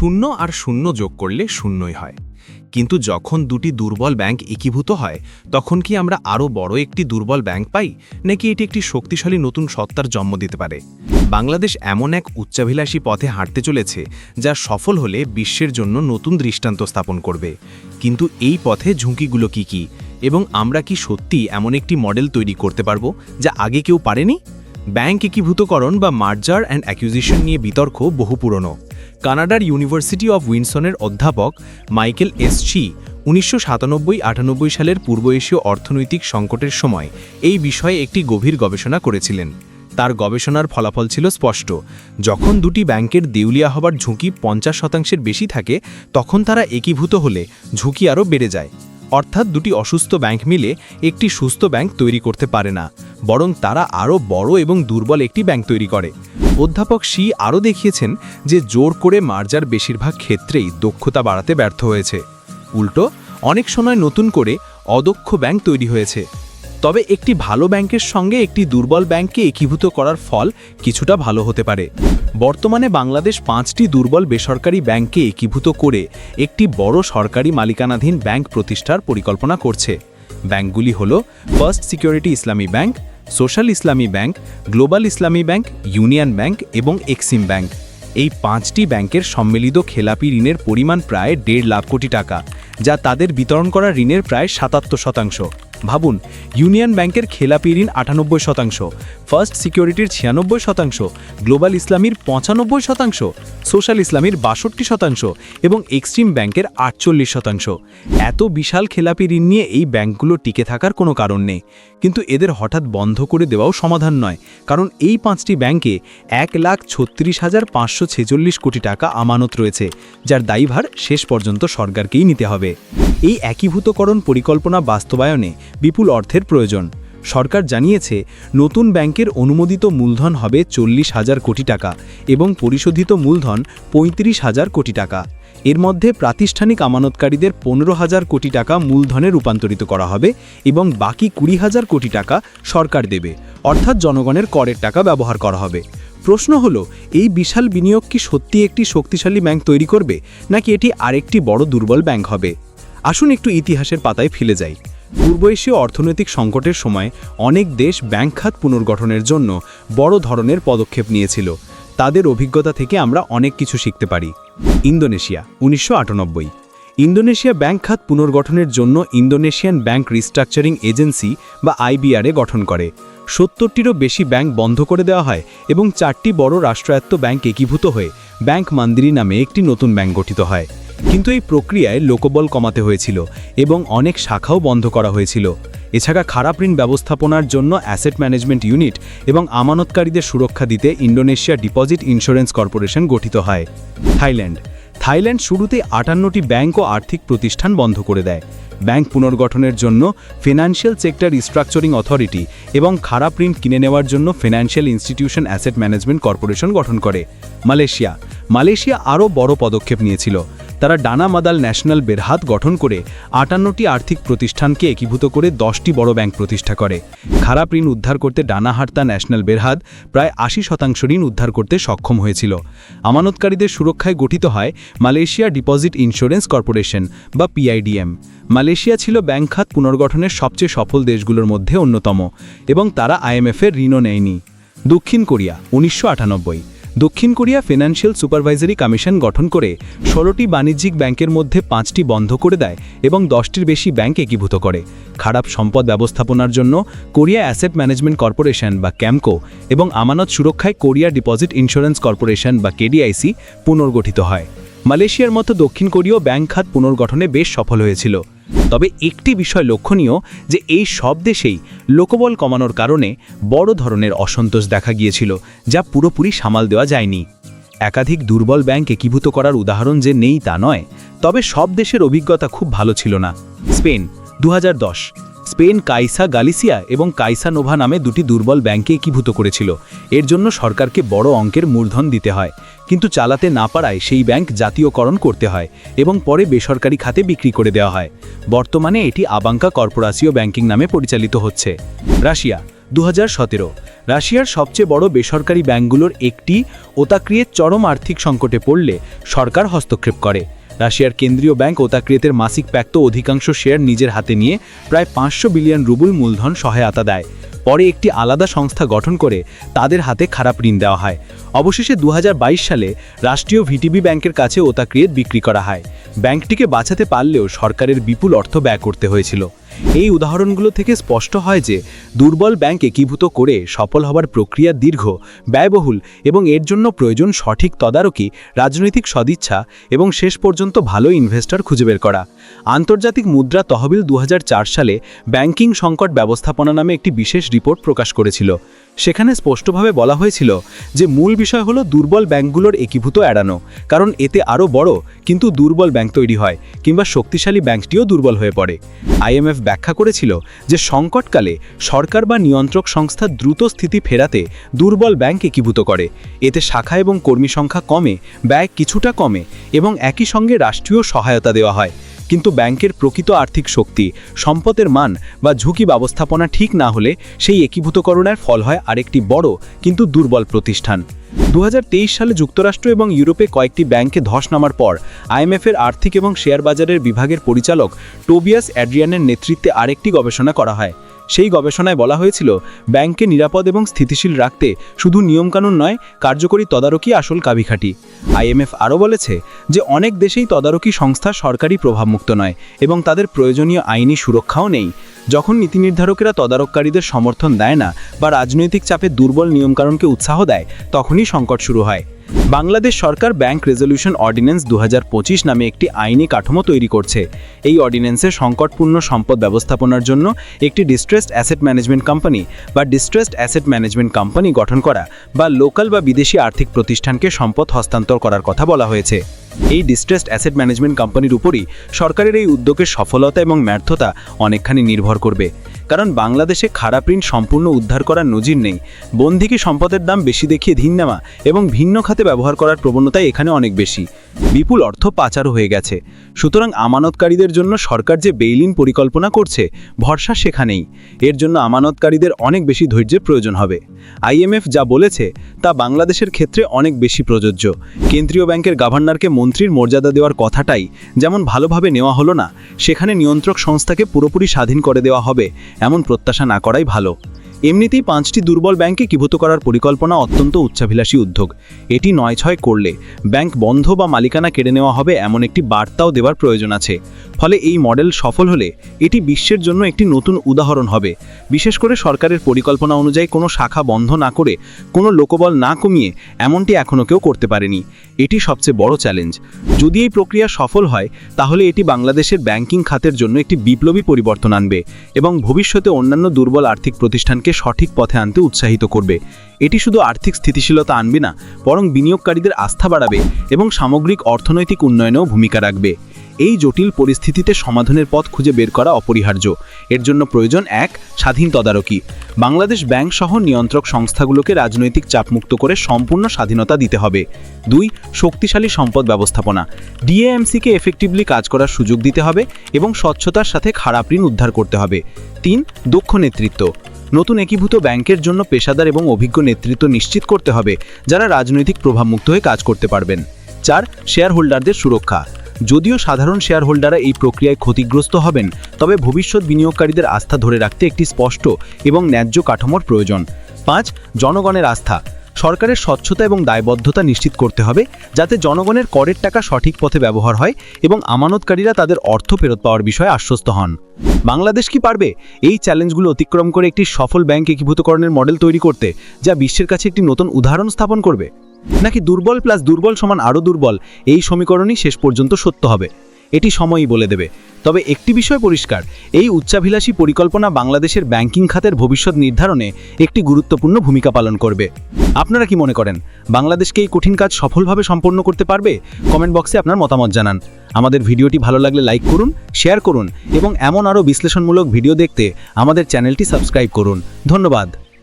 শূন্য আর শূন্য যোগ করলে শূন্যই হয়। কিন্তু যখন দুটি দুর্বল ব্যাংক একীভূত হয়, তখন কি আমরা আরও বড় একটি দুর্বল ব্যাংক পাই, নাকি এটি একটি শক্তিশালী নতুন সত্তার জন্ম দিতে পারে? বাংলাদেশ এমন এক উচ্চাভিলাষী পথে হাঁটতে চলেছে, যা সফল হলে বিশ্বের জন্য নতুন দৃষ্টান্ত স্থাপন করবে। কিন্তু এই পথে ঝুঁকিগুলো কি কি? এবং আমরা কি সত্যি এমন একটি মডেল তৈরি করতে পারব, যা আগে কেউ পারেনি? ব্যাংক একীভূতকরণ বা মার্জার অ্যান্ড অ্যাকুইজিশন নিয়ে বিতর্ক বহু পুরনো। কানাডার ইউনিভার্সিটি অফ উইনসনের অধ্যাপক মাইকেল এস চি উনিশশো সাতানব্বই আটানব্বই সালের পূর্ব এশীয় অর্থনৈতিক সংকটের সময় এই বিষয়ে একটি গভীর গবেষণা করেছিলেন। তার গবেষণার ফলাফল ছিল স্পষ্ট। যখন দুটি ব্যাংকের দেউলিয়া হবার ঝুঁকি পঞ্চাশ শতাংশের বেশি থাকে, তখন তারা একীভূত হলে ঝুঁকি আরও বেড়ে যায়। অর্থাৎ দুটি অসুস্থ ব্যাংক মিলে একটি সুস্থ ব্যাংক তৈরি করতে পারে না, বরং তারা আরও বড় এবং দুর্বল একটি ব্যাংক তৈরি করে। অধ্যাপক শি আরও দেখিয়েছেন যে জোর করে মার্জার বেশিরভাগ ক্ষেত্রেই দক্ষতা বাড়াতে ব্যর্থ হয়েছে। উল্টো, অনেক সময় নতুন করে অদক্ষ ব্যাংক তৈরি হয়েছে। তবে একটি ভালো ব্যাংকের সঙ্গে একটি দুর্বল ব্যাংককে একীভূত করার ফল কিছুটা ভালো হতে পারে। বর্তমানে বাংলাদেশ পাঁচটি দুর্বল বেসরকারি ব্যাংককে একীভূত করে একটি বড় সরকারি মালিকানাধীন ব্যাংক প্রতিষ্ঠার পরিকল্পনা করছে। ব্যাংকগুলি হল first security Islami bank social Islami bank, global Islami bank, union bank এবং এক্সিম ব্যাংক। এই পাঁচটি ব্যাংকের সম্মিলিত খেলাপি ঋণের পরিমাণ প্রায় দেড় লাখ কোটি টাকা, যা তাদের বিতরণ করা ঋণের প্রায় সাতাত্তর শতাংশ। ভাবুন, ইউনিয়ন ব্যাংকের খেলাপি ঋণ আটানব্বই শতাংশ ফার্স্ট সিকিউরিটির ছিয়ানব্বই শতাংশ, গ্লোবাল ইসলামীর পঁচানব্বই শতাংশ, সোশ্যাল ইসলামীর বাষট্টি শতাংশ এবং এক্সট্রিম ব্যাংকের আটচল্লিশ শতাংশ। এত বিশাল খেলাপি ঋণ নিয়ে এই ব্যাংকগুলো টিকে থাকার কোনো কারণ নেই। কিন্তু এদের হঠাৎ বন্ধ করে দেওয়াও সমাধান নয়, কারণ এই পাঁচটি ব্যাংকে এক লাখ ছত্রিশ হাজার পাঁচশো ছেচল্লিশ কোটি টাকা আমানত রয়েছে, যার দায়ীভার শেষ পর্যন্ত সরকারকেই নিতে হবে। এই একীভূতকরণ পরিকল্পনা বাস্তবায়নে বিপুল অর্থের প্রয়োজন। সরকার জানিয়েছে, নতুন ব্যাংকের অনুমোদিত মূলধন হবে চল্লিশ হাজার কোটি টাকা এবং পরিশোধিত মূলধন পঁয়ত্রিশ হাজার কোটি টাকা। এর মধ্যে প্রাতিষ্ঠানিক আমানতকারীদের পনেরো হাজার কোটি টাকা মূলধনে রূপান্তরিত করা হবে এবং বাকি কুড়ি হাজার কোটি টাকা সরকার দেবে, অর্থাৎ জনগণের করের টাকা ব্যবহার করা হবে। প্রশ্ন হলো, এই বিশাল বিনিয়োগ কি সত্যি একটি শক্তিশালী ব্যাংক তৈরি করবে, নাকি এটি আরেকটি বড় দুর্বল ব্যাংক হবে? আসুন একটু ইতিহাসের পাতায় ফিরে যাই। পূর্ব এশীয় অর্থনৈতিক সংকটের সময় অনেক দেশ ব্যাংক খাত পুনর্গঠনের জন্য বড় ধরনের পদক্ষেপ নিয়েছিল। তাদের অভিজ্ঞতা থেকে আমরা অনেক কিছু শিখতে পারি। ইন্দোনেশিয়া, উনিশশো আটানব্বই। ইন্দোনেশিয়া ব্যাংক খাত পুনর্গঠনের জন্য ইন্দোনেশিয়ান ব্যাংক রিস্ট্রাকচারিং এজেন্সি বা আইবিআরএ গঠন করে। সত্তরটিরও বেশি ব্যাংক বন্ধ করে দেওয়া হয় এবং চারটি বড় রাষ্ট্রায়ত্ত ব্যাংক একীভূত হয়ে ব্যাংক মান্দিরি নামে একটি নতুন ব্যাংক গঠিত হয়। কিন্তু এই প্রক্রিয়ায় লোকবল কমাতে হয়েছিল এবং অনেক শাখাও বন্ধ করা হয়েছিল। এছাড়া খারাপ ঋণ ব্যবস্থাপনার জন্য অ্যাসেট ম্যানেজমেন্ট ইউনিট এবং আমানতকারীদের সুরক্ষা দিতে ইন্ডোনেশিয়া ডিপোজিট ইন্স্যুরেন্স কর্পোরেশন গঠিত হয়। থাইল্যান্ড। থাইল্যান্ড শুরুতে আটান্নটি ব্যাংক ও আর্থিক প্রতিষ্ঠান বন্ধ করে দেয়। ব্যাংক পুনর্গঠনের জন্য ফিনান্সিয়াল সেক্টর রিস্ট্রাকচারিং অথরিটি এবং খারাপ ঋণ কিনে নেওয়ার জন্য financial institution asset management corporation গঠন করে। মালয়েশিয়া। মালয়েশিয়া আরও বড় পদক্ষেপ নিয়েছিল। তারা ডানা মাদাল ন্যাশনাল বেরহাত গঠন করে আটান্নটি আর্থিক প্রতিষ্ঠানকে একীভূত করে দশটি বড় ব্যাংক প্রতিষ্ঠা করে। খারাপ ঋণ উদ্ধার করতে ডানা হার্তা ন্যাশনাল বেরহাত প্রায় আশি শতাংশ ঋণ উদ্ধার করতে সক্ষম হয়েছিল। আমানতকারীদের সুরক্ষায় গঠিত হয় মালয়েশিয়া ডিপোজিট ইন্স্যুরেন্স কর্পোরেশন বা পিআইডিএম। মালয়েশিয়া ছিল ব্যাংক খাত পুনর্গঠনের সবচেয়ে সফল দেশগুলোর মধ্যে অন্যতম এবং তারা আইএমএফের ঋণও নেয়নি। দক্ষিণ কোরিয়া, উনিশশো আটানব্বই। দক্ষিণ কোরিয়া ফিনান্সিয়াল সুপারভাইজারি কমিশন গঠন করে ষোলোটি বাণিজ্যিক ব্যাংকের মধ্যে পাঁচটি বন্ধ করে দেয় এবং দশটির বেশি ব্যাংক একীভূত করে। খারাপ সম্পদ ব্যবস্থাপনার জন্য কোরিয়া অ্যাসেট ম্যানেজমেন্ট কর্পোরেশন বা ক্যামকো এবং আমানত সুরক্ষায় কোরিয়া ডিপোজিট ইন্স্যুরেন্স কর্পোরেশন বা কেডিআইসি পুনর্গঠিত হয়। মালয়েশিয়ার মতো দক্ষিণ কোরীয় ব্যাংক খাত পুনর্গঠনে বেশ সফল হয়েছিল। তবে একটি বিষয় লক্ষণীয় যে এই সব দেশেই লোকবল কমানোর কারণে বড় ধরনের অসন্তোষ দেখা গিয়েছিল, যা পুরোপুরি সামাল দেওয়া যায়নি। একাধিক দুর্বল ব্যাংক একীভূত করার উদাহরণ যে নেই তা নয়, তবে সব দেশের অভিজ্ঞতা খুব ভালো ছিল না। স্পেন দু হাজার দশ। স্পেন কাইসা গালিসিয়া এবং কাইসা নোভা নামে দুটি দুর্বল ব্যাংকে একীভূত করেছিল। এর জন্য সরকারকে বড় অঙ্কের মূলধন দিতে হয়। কিন্তু চালাতে না পারায় সেই ব্যাংক জাতীয়করণ করতে হয় এবং পরে বেসরকারি খাতে বিক্রি করে দেওয়া হয়। বর্তমানে এটি আবাঙ্কা কর্পোরাসীয় ব্যাংকিং নামে পরিচালিত হচ্ছে। রাশিয়া দু হাজার সতেরো। রাশিয়ার সবচেয়ে বড় বেসরকারি ব্যাংকগুলোর একটি ওতাক্রিয়ের চরম আর্থিক সংকটে পড়লে সরকার হস্তক্ষেপ করে। রাশিয়ার কেন্দ্রীয় ব্যাংক ওতাক্রিয়েতের মাসিক প্যাক্ত অধিকাংশ শেয়ার নিজের হাতে নিয়ে প্রায় পাঁচশো বিলিয়ন রুবুল মূলধন সহায়তা দেয়। পরে একটি আলাদা সংস্থা গঠন করে তাদের হাতে খারাপ ঋণ দেওয়া হয়। অবশেষে দু হাজার বাইশ সালে রাষ্ট্রীয় ভিটিবি ব্যাংকের কাছে ওতাক্রিয়েত বিক্রি করা হয়। ব্যাংকটিকে বাঁচাতে পারলেও সরকারের বিপুল অর্থ ব্যয় করতে হয়েছিল। এই উদাহরণগুলো থেকে স্পষ্ট হয় যে দুর্বল ব্যাংক একীভূত করে সফল হবার প্রক্রিয়া দীর্ঘ, ব্যয়বহুল এবং এর জন্য প্রয়োজন সঠিক তদারকি, রাজনৈতিক সদিচ্ছা এবং শেষ পর্যন্ত ভালো ইনভেস্টর খুঁজে বের করা। আন্তর্জাতিক মুদ্রা তহবিল দু হাজার চার সালে ব্যাংকিং সংকট ব্যবস্থাপনা নামে একটি বিশেষ রিপোর্ট প্রকাশ করেছিল। সেখানে স্পষ্টভাবে বলা হয়েছিল যে মূল বিষয় হলো দুর্বল ব্যাংকগুলোর একীভূত এড়ানো, কারণ এতে আরও বড় কিন্তু দুর্বল ব্যাংক তৈরি হয় কিংবা শক্তিশালী ব্যাংকটিও দুর্বল হয়ে পড়ে। আইএমএফ ব্যাখ্যা করেছিল যে সংকটকালে সরকার বা নিয়ন্ত্রক সংস্থা দ্রুত স্থিতি ফেরাতে দুর্বল ব্যাংক একীভূত করে। এতে শাখা এবং কর্মী সংখ্যা কমে, ব্যয় কিছুটা কমে এবং একই সঙ্গে রাষ্ট্রীয় সহায়তা দেওয়া হয়। কিন্তু ব্যাংকের প্রকৃত আর্থিক শক্তি, সম্পদের মান বা ঝুঁকি ব্যবস্থাপনা ঠিক না হলে সেই একীভূতকরণের ফল হয় আরেকটি বড় কিন্তু দুর্বল প্রতিষ্ঠান। দু হাজার তেইশ সালে যুক্তরাষ্ট্র এবং ইউরোপে কয়েকটি ব্যাংকে ধস নামার পর আইএমএফের আর্থিক এবং শেয়ার বাজারের বিভাগের পরিচালক টোবিয়াস অ্যাড্রিয়ানের নেতৃত্বে আরেকটি গবেষণা করা হয়। সেই গবেষণায় বলা হয়েছিল, ব্যাংককে নিরাপদ এবং স্থিতিশীল রাখতে শুধু নিয়মকানুন নয়, কার্যকরী তদারকি আসল কাবিখাটি। আইএমএফ আরও বলেছে যে, অনেক দেশেই তদারকি সংস্থা সরকারি প্রভাবমুক্ত নয় এবং তাদের প্রয়োজনীয় আইনি সুরক্ষাও নেই। যখন নীতি নির্ধারকেরা তদারককারীদের সমর্থন দেয় না বা রাজনৈতিক চাপে দুর্বল নিয়মকানুনকে উৎসাহ দেয়, তখনই সংকট শুরু হয়। বাংলাদেশ সরকার ব্যাংক রেজলিউশন অর্ডিন্যান্স দু হাজার পঁচিশ নামে একটি আইনি কাঠামো তৈরি করছে। এই অর্ডিন্যান্সে সংকটপূর্ণ সম্পদ ব্যবস্থাপনার জন্য একটি ডিস্ট্রেসড অ্যাসেট ম্যানেজমেন্ট কোম্পানি বা ডিস্ট্রেসড অ্যাসেট ম্যানেজমেন্ট কোম্পানি গঠন করা বা লোকাল বা বিদেশি আর্থিক প্রতিষ্ঠানকে সম্পদ হস্তান্তর করার কথা বলা হয়েছে। এই ডিস্ট্রেসড অ্যাসেট ম্যানেজমেন্ট কোম্পানির উপরই সরকারের এই উদ্যোগের সফলতা এবং ব্যর্থতা অনেকখানি নির্ভর করবে। কারণ বাংলাদেশে খারাপ ঋণ সম্পূর্ণ উদ্ধার করার নজির নেই। বন্ধিকি সম্পদের দাম বেশি দেখিয়ে ধিন নেওয়া এবং ভিন্ন খাতে ব্যবহার করার প্রবণতাই এখানে অনেক বেশি। বিপুল অর্থ পাচারও হয়ে গেছে। সুতরাং আমানতকারীদের জন্য সরকার যে বেইলিন পরিকল্পনা করছে, ভরসা সেখানেই। এর জন্য আমানতকারীদের অনেক বেশি ধৈর্যের প্রয়োজন হবে। আইএমএফ যা বলেছে, তা বাংলাদেশের ক্ষেত্রে অনেক বেশি প্রযোজ্য। কেন্দ্রীয় ব্যাংকের গভর্নরকে মন্ত্রীর মর্যাদা দেওয়ার কথাটাই যেমন ভালোভাবে নেওয়া হলো না, সেখানে নিয়ন্ত্রক সংস্থাকে পুরোপুরি স্বাধীন করে দেওয়া হবে, এমন প্রত্যাশা না করাই ভালো। এমনিতেই পাঁচটি দুর্বল ব্যাংকে কিভূত করার পরিকল্পনা অত্যন্ত উচ্চাভিলাষী উদ্যোগ। এটি নয় ছয় করলে ব্যাংক বন্ধ বা মালিকানা কেড়ে নেওয়া হবে এমন একটি বার্তাও দেওয়ার প্রয়োজন আছে। ফলে এই মডেল সফল হলে এটি বিশ্বের জন্য একটি নতুন উদাহরণ হবে। বিশেষ করে সরকারের পরিকল্পনা অনুযায়ী কোনো শাখা বন্ধ না করে কোনো লোকবল না কমিয়ে এমনটি এখনও কেউ করতে পারেনি। এটি সবচেয়ে বড় চ্যালেঞ্জ। যদি এই প্রক্রিয়া সফল হয়, তাহলে এটি বাংলাদেশের ব্যাংকিং খাতের জন্য একটি বিপ্লবী পরিবর্তন আনবে এবং ভবিষ্যতে অন্যান্য দুর্বল আর্থিক প্রতিষ্ঠানকে সঠিক পথে আনতে উৎসাহিত করবে। এটি শুধু আর্থিক স্থিতিশীলতা আনবে না, বরং বিনিয়োগকারীদের আস্থা বাড়াবে এবং সামগ্রিক অর্থনৈতিক উন্নয়নেও ভূমিকা রাখবে। এই জটিল পরিস্থিতিতে সমাধানের পথ খুঁজে বের করা অপরিহার্য। এর জন্য প্রয়োজন এক, স্বাধীন তদারকি। বাংলাদেশ ব্যাংক সহ নিয়ন্ত্রক সংস্থাগুলোকে রাজনৈতিক চাপমুক্ত করে সম্পূর্ণ স্বাধীনতা দিতে হবে। দুই, শক্তিশালী সম্পদ ব্যবস্থাপনা। ডিএএমসিকে এফেক্টিভলি কাজ করার সুযোগ দিতে হবে এবং স্বচ্ছতার সাথে খারাপ ঋণ উদ্ধার করতে হবে। তিন, দক্ষ নেতৃত্ব। নতুন একীভূত ব্যাংকের জন্য পেশাদার এবং অভিজ্ঞ নেতৃত্ব নিশ্চিত করতে হবে, যারা রাজনৈতিক প্রভাবমুক্ত হয়ে কাজ করতে পারবেন। চার শেয়ার হোল্ডারদের সুরক্ষা। যদিও সাধারণ শেয়ার হোল্ডাররা এই প্রক্রিয়ায় ক্ষতিগ্রস্ত হবেন, তবে ভবিষ্যৎ বিনিয়োগকারীদের আস্থা ধরে রাখতে একটি স্পষ্ট এবং ন্যায্য কাঠামোর প্রয়োজন। পাঁচ, জনগণের আস্থা। সরকারের স্বচ্ছতা এবং দায়বদ্ধতা নিশ্চিত করতে হবে, যাতে জনগণের করের টাকা সঠিক পথে ব্যবহার হয় এবং আমানতকারীরা তাদের অর্থ ফেরত পাওয়ার বিষয়ে আশ্বস্ত হন। বাংলাদেশ কি পারবে? এই চ্যালেঞ্জগুলো অতিক্রম করে একটি সফল ব্যাংক একীভূতকরণের মডেল তৈরি করতে, যা বিশ্বের কাছে একটি নতুন উদাহরণ স্থাপন করবে। নাকি দুর্বল প্লাস দুর্বল সমান আরও দুর্বল? এই সমীকরণই শেষ পর্যন্ত সত্য হবে। এটি সময়ই বলে দেবে। তবে একটি বিষয় পরিষ্কার, এই উচ্চাভিলাষী পরিকল্পনা বাংলাদেশের ব্যাংকিং খাতের ভবিষ্যৎ নির্ধারণে একটি গুরুত্বপূর্ণ ভূমিকা পালন করবে। আপনারা কি মনে করেন, বাংলাদেশকে এই কঠিন কাজ সফলভাবে সম্পন্ন করতে পারবে? কমেন্ট বক্সে আপনার মতামত জানান। আমাদের ভিডিওটি ভালো লাগলে লাইক করুন, শেয়ার করুন এবং এমন আরও বিশ্লেষণমূলক ভিডিও দেখতে আমাদের চ্যানেলটি সাবস্ক্রাইব করুন। ধন্যবাদ।